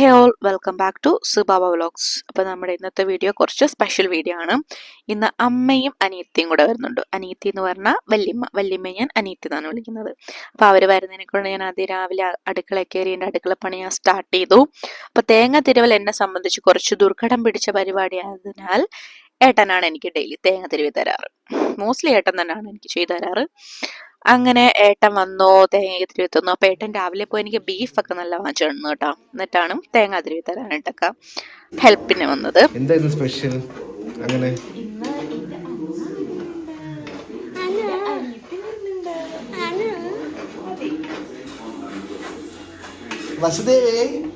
Hey all welcome back to സുബാബ vlogs അപ്പോൾ നമ്മുടെ ഇന്നത്തെ വീഡിയോ കുറച്ച് സ്പെഷ്യൽ വീഡിയോ ആണ്. ഇന്ന് അമ്മയും അനിയത്തിയും കൂടെ വരുന്നുണ്ട്. അനിയത്തി എന്ന് പറഞ്ഞാൽ വല്യമ്മ. വല്യമ്മ ഞാൻ അനിയത്തി എന്നാണ് വിളിക്കുന്നത്. അപ്പോൾ അവർ വരുന്നതിനെ കൊണ്ട് ഞാൻ ആദ്യം രാവിലെ അടുക്കള കയറി എന്റെ അടുക്കള പണി ഞാൻ സ്റ്റാർട്ട് ചെയ്തു. അപ്പോൾ തേങ്ങ തിരുവൽ എന്നെ സംബന്ധിച്ച് കുറച്ച് ദുർഘടം പിടിച്ച പരിപാടിയായതിനാൽ ഏട്ടനാണ് എനിക്ക് ഡെയിലി തേങ്ങ തിരുവി തരാറ്. മോസ്റ്റ്ലി ഏട്ടൻ തന്നെയാണ് എനിക്ക് ചെയ്തു തരാറ്. അങ്ങനെ ഏട്ടൻ വന്നു തേങ്ങ തിരുവി തന്നു അപ്പൊ ഏട്ടൻ രാവിലെ പോയി എനിക്ക് ബീഫൊക്കെ നല്ല വാങ്ങിച്ചു കേട്ടോ. എന്നിട്ടാണ് തേങ്ങ തിരുവി തരാനായിട്ടൊക്കെ ഹെൽപ്പിന് വന്നത്. സ്പെഷ്യൽ അങ്ങനെ. വസുദേവേ.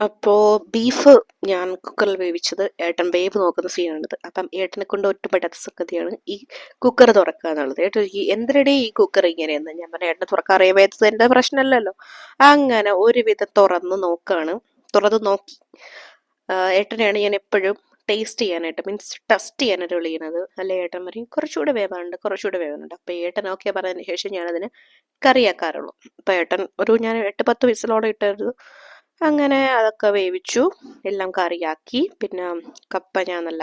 അപ്പോ ബീഫ് ഞാൻ കുക്കറിൽ വേവിച്ചത് ഏട്ടൻ വേവ് നോക്കുന്ന സീനാണിത് അപ്പം ഏട്ടനെ കൊണ്ട് ഒറ്റപ്പെടാത്ത സംഗതിയാണ് ഈ കുക്കർ തുറക്കുക എന്നുള്ളത്. ഏട്ടൻ ഈ എന്തിനടെ ഈ കുക്കർ ഇങ്ങനെയെന്ന്? ഞാൻ പറഞ്ഞു ഏട്ടനെ തുറക്കാൻ അറിയാത്തത് എന്റെ പ്രശ്നമല്ലല്ലോ. അങ്ങനെ ഒരുവിധം തുറന്ന് നോക്കാണ്. തുറന്ന് നോക്കി. ഏട്ടനെയാണ് ഞാൻ എപ്പോഴും ടേസ്റ്റ് ചെയ്യാനായിട്ട് മീൻസ് ടെസ്റ്റ് ചെയ്യാനായിട്ട് വിളിക്കുന്നത്. അല്ലെ ഏട്ടൻ പറയും? കുറച്ചുകൂടെ വേവാനുണ്ട് കുറച്ചുകൂടെ വേവാനുണ്ട്. അപ്പോൾ ഏട്ടൻ ഓക്കെ പറഞ്ഞതിന് ശേഷം ഞാനതിന് കറിയാക്കാറുള്ളൂ അപ്പം ഏട്ടൻ ഒരു ഞാൻ എട്ട് പത്ത് വിസിലോടെ ഇട്ടായിരുന്നു അങ്ങനെ അതൊക്കെ വേവിച്ചു. എല്ലാം കറിയാക്കി. പിന്നെ കപ്പ ഞാൻ നല്ല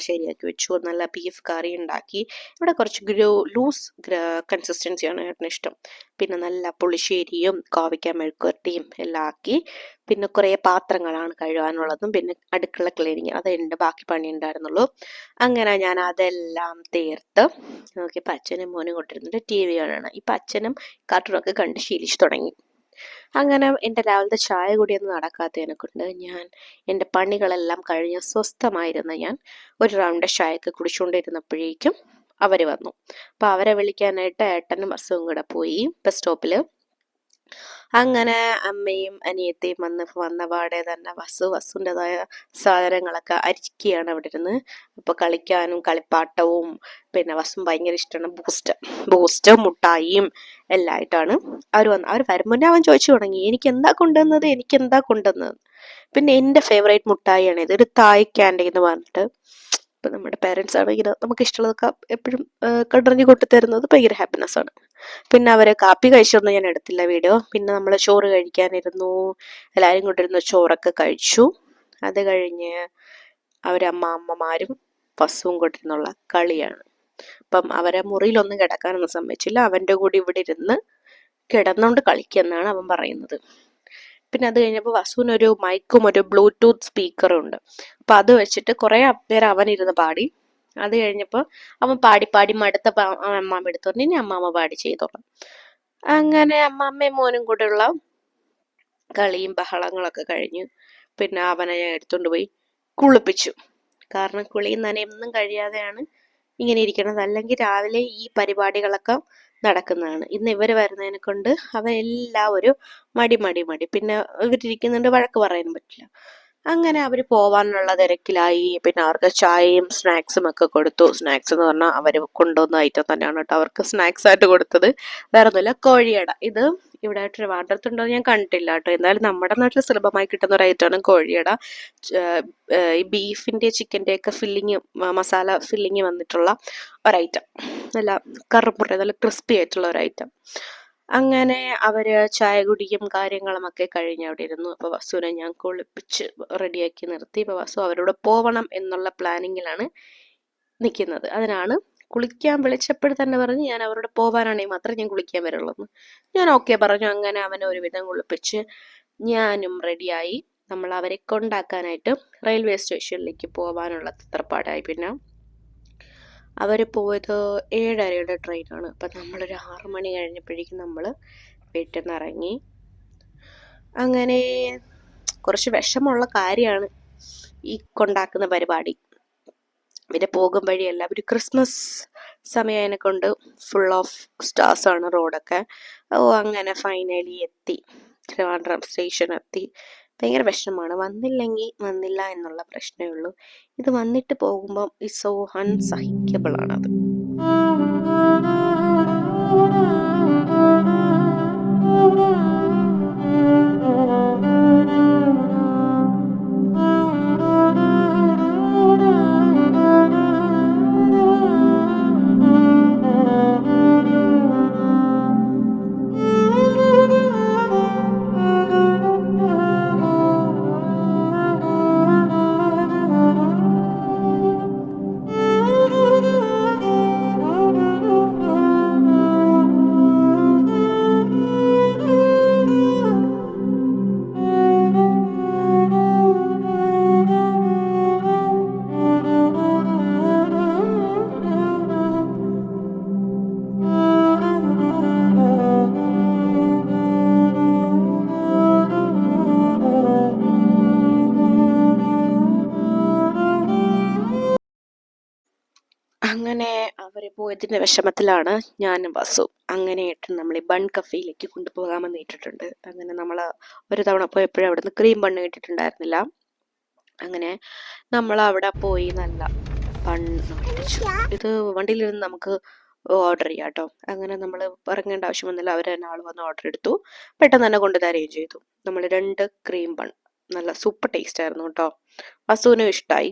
ശരിയാക്കി വെച്ചു. നല്ല ബീഫ് കറി ഉണ്ടാക്കി. ഇവിടെ കുറച്ച് ഗ്രോ ലൂസ് കൺസിസ്റ്റൻസിയാണ് ഏട്ടന് ഇഷ്ടം. പിന്നെ നല്ല പുളിശ്ശേരിയും കോവയ്ക്ക മെഴുക്കുവരട്ടിയും എല്ലാം ആക്കി. പിന്നെ കുറേ പാത്രങ്ങളാണ് കഴുകാനുള്ളതും. പിന്നെ അടുക്കള ക്ലീനിങ് അതുണ്ട് ബാക്കി പണി ഉണ്ടായിരുന്നുള്ളൂ. അങ്ങനെ ഞാൻ അതെല്ലാം തീർത്ത്. നോക്കിയപ്പോൾ അച്ഛനും മോനും കൊണ്ടിരുന്നിട്ട് ടി വി കാണാണ്. ഇപ്പം അച്ഛനും കാർട്ടൂണൊക്കെ കണ്ട് ശീലിച്ചു തുടങ്ങി. അങ്ങനെ എന്റെ രാവിലത്തെ ചായ കൂടിയൊന്നും നടക്കാത്തതിനെ കൊണ്ട് ഞാൻ എന്റെ പണികളെല്ലാം കഴിഞ്ഞ് സ്വസ്ഥമായിരുന്ന ഞാൻ ഒരു റൗണ്ട് ചായയൊക്കെ കുടിച്ചുകൊണ്ടിരുന്നപ്പോഴേക്കും അവർ വന്നു. അപ്പോൾ അവരെ വിളിക്കാനായിട്ട് ഏട്ടനും ബസ്സും കൂടെ പോയി ബസ് സ്റ്റോപ്പിൽ അങ്ങനെ അമ്മയും അനിയത്തിയും വന്ന് വന്ന പാടെ തന്നെ വസു വസുന്റെതായ സാധനങ്ങളൊക്കെ അരിക്കുകയാണ് അവിടെ ഇരുന്ന്. അപ്പോൾ കളിക്കാനും കളിപ്പാട്ടവും പിന്നെ വസും ഭയങ്കര ഇഷ്ടമാണ് ബൂസ്റ്റ് ബൂസ്റ്റ് മുട്ടായിയും എല്ലാം ആയിട്ടാണ് അവർ വന്ന്. അവർ വരുമ്പോൾ അവൻ ചോദിച്ചു തുടങ്ങി എനിക്ക് എന്താ കൊണ്ടുവന്നത്? എനിക്ക് എന്താ കൊണ്ടുവന്നത്? പിന്നെ എന്റെ ഫേവറേറ്റ് മുട്ടായിയാണ് ഇത്. ഒരു തായ് ക്യാൻഡി എന്ന് പറഞ്ഞിട്ട്. ഇപ്പം നമ്മുടെ പേരൻസ് ആണെങ്കിൽ നമുക്ക് ഇഷ്ടമുള്ളതൊക്കെ എപ്പോഴും കണ്ടറിഞ്ഞ് കൊണ്ടു തരുന്നത് ഭയങ്കര ഹാപ്പിനെസ് ആണ്. പിന്നെ അവരെ കാപ്പി കഴിച്ചൊന്നും ഞാൻ എടുത്തില്ല വീഡിയോ. പിന്നെ നമ്മൾ ചോറ് കഴിക്കാനിരുന്നു. എല്ലാവരും കൊണ്ടിരുന്ന ചോറൊക്കെ കഴിച്ചു. അത് കഴിഞ്ഞ് അവരമ്മ അമ്മമാരും പശുവും കൊണ്ടിരുന്നുള്ള കളിയാണ്. അപ്പം അവരെ മുറിയിലൊന്നും കിടക്കാനൊന്നും സമ്മതിച്ചില്ല. അവന്റെ കൂടി ഇവിടെ ഇരുന്ന് കിടന്നുകൊണ്ട് കളിക്കുമെന്നാണ് അവൻ പറയുന്നത്. പിന്നെ അത് കഴിഞ്ഞപ്പോൾ വസുവിനൊരു മൈക്കും ഒരു ബ്ലൂടൂത്ത് സ്പീക്കറും ഉണ്ട്. അപ്പം അത് വെച്ചിട്ട് കുറേ നേരം അവൻ ഇരുന്ന് പാടി. അത് കഴിഞ്ഞപ്പോൾ അവൻ പാടി പാടി മടുത്ത അമ്മാമ്മ എടുത്തോണ്ട് ഇനി അമ്മാമ്മ പാടി ചെയ്തോളാം. അങ്ങനെ അമ്മാമ്മയും മോനും കൂടെയുള്ള കളിയും ബഹളങ്ങളൊക്കെ കഴിഞ്ഞു പിന്നെ അവനെ എടുത്തുകൊണ്ട് പോയി കുളിപ്പിച്ചു. കാരണം കുളിയും നനയൊന്നും കഴിയാതെയാണ് ഇങ്ങനെ ഇരിക്കുന്നത് അല്ലെങ്കിൽ രാവിലെ ഈ പരിപാടികളൊക്കെ നടക്കുന്നതാണ്. ഇന്ന് ഇവർ വരുന്നതിനെ കൊണ്ട് അവരെല്ലാം എല്ലാവരും മടി മടി മടി. പിന്നെ ഇവരിയ്ക്കുന്നുണ്ട് വഴക്ക് പറയാനും പറ്റില്ല. അങ്ങനെ അവർ പോവാനുള്ള തിരക്കിലായി. പിന്നെ അവർക്ക് ചായയും സ്നാക്സും ഒക്കെ കൊടുത്തു. സ്നാക്സ് എന്ന് പറഞ്ഞാൽ അവർ കൊണ്ടുവന്ന ഐറ്റം തന്നെയാണ് കേട്ടോ അവർക്ക് സ്നാക്സ് ആയിട്ട് കൊടുത്തത്. വേറെ ഒന്നുമില്ല കോഴിയട. ഇത് ഇവിടെ ട്രിവാൻഡ്രത്തുണ്ടോ ഞാൻ കണ്ടിട്ടില്ല കേട്ടോ. എന്നാലും നമ്മുടെ നാട്ടിൽ സുലഭമായി കിട്ടുന്ന ഒരു ഐറ്റമാണ് കോഴിയട. ഈ ബീഫിന്റെ ചിക്കന്റെ ഒക്കെ ഫില്ലിങ് മസാല ഫില്ലിങ് വന്നിട്ടുള്ള ഒരൈറ്റം നല്ല കറുപ്പുറ നല്ല ക്രിസ്പി ആയിട്ടുള്ള ഒരു ഐറ്റം അങ്ങനെ അവർ ചായ കുടിക്കും കാര്യങ്ങളും ഒക്കെ കഴിഞ്ഞ് അവിടെ ഇരുന്നു അപ്പോൾ വസുവിനെ ഞാൻ കുളിപ്പിച്ച് റെഡിയാക്കി നിർത്തി. ഇപ്പോൾ വസു അവരോട് പോവണം എന്നുള്ള പ്ലാനിങ്ങിലാണ് നിൽക്കുന്നത് അതിനാണ് കുളിക്കാൻ വിളിച്ചപ്പോൾ തന്നെ പറഞ്ഞ് ഞാൻ അവരോട് പോവാനാണെങ്കിൽ മാത്രമേ ഞാൻ കുളിക്കാൻ വരുള്ളൂ ഞാൻ ഓക്കെ പറഞ്ഞു. അങ്ങനെ അവനെ ഒരുവിധം കുളിപ്പിച്ച് ഞാനും റെഡിയായി. നമ്മൾ അവരെ കൊണ്ടാക്കാനായിട്ട് റെയിൽവേ സ്റ്റേഷനിലേക്ക് പോകാനുള്ള തത്രപ്പാടായി. പിന്നെ അവർ പോയത് ഏഴരയുടെ ട്രെയിനാണ്. അപ്പം നമ്മളൊരു ആറ് മണി കഴിഞ്ഞപ്പോഴേക്കും നമ്മൾ വീട്ടിൽ ഇറങ്ങി അങ്ങനെ കുറച്ച് വിഷമമുള്ള കാര്യമാണ് ഈ കൊണ്ടാക്കുന്ന പരിപാടി. പിന്നെ പോകും വഴി എല്ലാവരും ക്രിസ്മസ് സമയതിനെ കൊണ്ട് ഫുൾ ഓഫ് സ്റ്റാർസ് ആണ് റോഡൊക്കെ ഓ അങ്ങനെ ഫൈനലി എത്തി. ട്രിവാൻഡ്രം സ്റ്റേഷൻ എത്തി. ഭയങ്കര പ്രശ്നമാണ് വന്നില്ലെങ്കിൽ വന്നില്ല എന്നുള്ള പ്രശ്നമേ ഉള്ളൂ. ഇത് വന്നിട്ട് പോകുമ്പം ഈ സോ അൺസഹിക്കബിൾ അതിന്റെ വിഷമത്തിലാണ് ഞാനും വസു. അങ്ങനെ നമ്മൾ നമ്മളെ ബൺ കഫേയിലേക്ക് കൊണ്ടുപോകാമെന്ന് ഇട്ടിട്ടുണ്ട് അങ്ങനെ നമ്മൾ ഒരു തവണ പോയപ്പോഴും അവിടെ നിന്ന് ക്രീം ബണ്ണ് കിട്ടിയിട്ടുണ്ടായിരുന്നില്ല. അങ്ങനെ നമ്മൾ അവിടെ പോയി നല്ല ബണ്ണ് മേടിച്ചു. ഇത് വണ്ടിയിലിരുന്ന് നമുക്ക് ഓർഡർ ചെയ്യാം കേട്ടോ അങ്ങനെ നമ്മൾ ഇറങ്ങേണ്ട ആവശ്യം വന്നില്ല അവർ തന്നെ ആൾ വന്ന് ഓർഡർ എടുത്തു. പെട്ടെന്ന് തന്നെ കൊണ്ടു ചെയ്തു. നമ്മൾ രണ്ട് ക്രീം ബൺ. നല്ല സൂപ്പർ ടേസ്റ്റ് ആയിരുന്നു കേട്ടോ വസുവിനും ഇഷ്ടമായി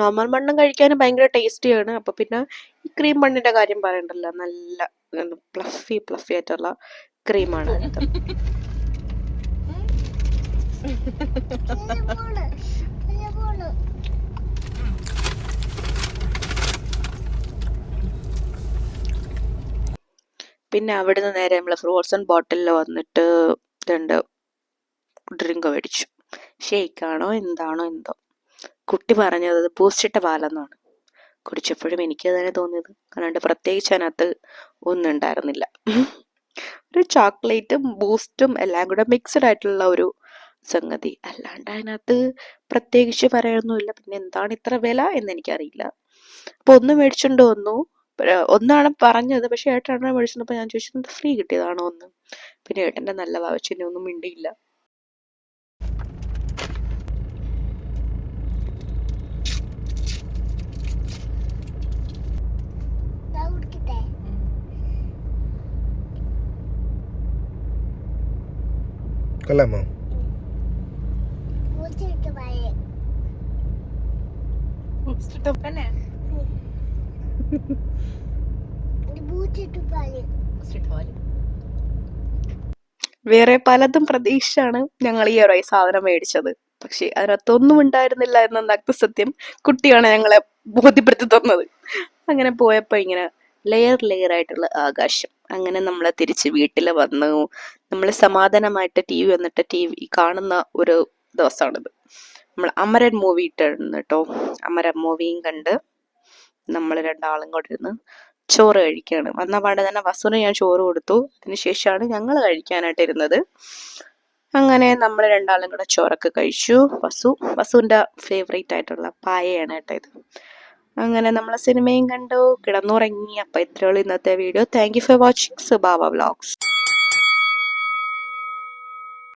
നോർമൽ മണ്ണും കഴിക്കാൻ ഭയങ്കര ടേസ്റ്റിയാണ് അപ്പോൾ പിന്നെ ഈ ക്രീം ബണ്ണിന്റെ കാര്യം പറയണ്ടല്ലോ. നല്ല പ്ലഫി പ്ലഫി ആയിട്ടുള്ള ക്രീമാണ് ഇത് പിന്നെ അവിടുന്ന് നേരെ നമ്മൾ ഫ്രോസൺ ബോട്ടിലിൽ വന്നിട്ട് രണ്ട് ഡ്രിങ്ക് മേടിച്ചു. ഷേക്കാണോ എന്താണോ എന്തോ. കുട്ടി പറഞ്ഞത് അത് ബൂസ്റ്റിട്ട പാലെന്നാണ്. കുടിച്ചപ്പോഴും എനിക്ക് തന്നെ തോന്നിയത്. കാരണം പ്രത്യേകിച്ച് അതിനകത്ത് ഒന്നും ഉണ്ടായിരുന്നില്ല. ഒരു ചോക്ലേറ്റും ബൂസ്റ്റും എല്ലാം കൂടെ മിക്സഡ് ആയിട്ടുള്ള ഒരു സംഗതി. അല്ലാണ്ട് അതിനകത്ത് പ്രത്യേകിച്ച് പറയാനൊന്നുമില്ല. പിന്നെ എന്താണ് ഇത്ര വില എന്ന് എനിക്കറിയില്ല. അപ്പൊ ഒന്ന് മേടിച്ചുകൊണ്ട് വന്നു. ഒന്നാണ് പറഞ്ഞത്. പക്ഷെ ഏട്ടനാണ് മേടിച്ചപ്പോൾ ഞാൻ ചോദിച്ചത് ഫ്രീ കിട്ടിയതാണോ? ഒന്ന് പിന്നെ ഏട്ടന്റെ നല്ല വാവച്ചിനെ ഒന്നും മിണ്ടിയില്ല. കൊള്ളാമോ വേറെ പലതും പ്രതീക്ഷിച്ചാണ് ഞങ്ങൾ ഈ ഒരു സാധനം മേടിച്ചത്. പക്ഷെ അതിനകത്തൊന്നും ഉണ്ടായിരുന്നില്ല എന്ന സത്യം. കുട്ടിയാണ് ഞങ്ങളെ ബോധ്യപ്പെടുത്തി തന്നത്. അങ്ങനെ പോയപ്പോ ഇങ്ങനെ ലെയർ ലെയർ ആയിട്ടുള്ള ആകാശം. അങ്ങനെ നമ്മൾ തിരിച്ച് വീട്ടിൽ വന്നു. നമ്മൾ സമാധാനമായിട്ട് ടി വി വന്നിട്ട് ടി വി കാണുന്ന ഒരു ദിവസമാണിത് നമ്മൾ അമരൻ മൂവി ഇട്ടിരുന്നു കേട്ടോ അമരൻ മൂവിയും കണ്ട് നമ്മൾ രണ്ടാളും കൂടെ ഇരുന്ന് ചോറ് കഴിക്കുകയാണ് വന്ന പാടെ തന്നെ വസുന ഞാൻ ചോറ് കൊടുത്തു. അതിനുശേഷമാണ് ഞങ്ങൾ കഴിക്കാനായിട്ട് ഇരുന്നത്. അങ്ങനെ നമ്മൾ രണ്ടാളും കൂടെ ചോറൊക്കെ കഴിച്ചു. വസു വസുവിന്റെ ഫേവറേറ്റ് ആയിട്ടുള്ള പായയാണ് കേട്ടോ ഇത്. അങ്ങനെ നമ്മൾ സിനിമയും കണ്ടു. കിടന്നുറങ്ങി. അപ്പൊ ഇത്രയുള്ളൂ ഇന്നത്തെ video. Thank you for watching സുബാവ vlogs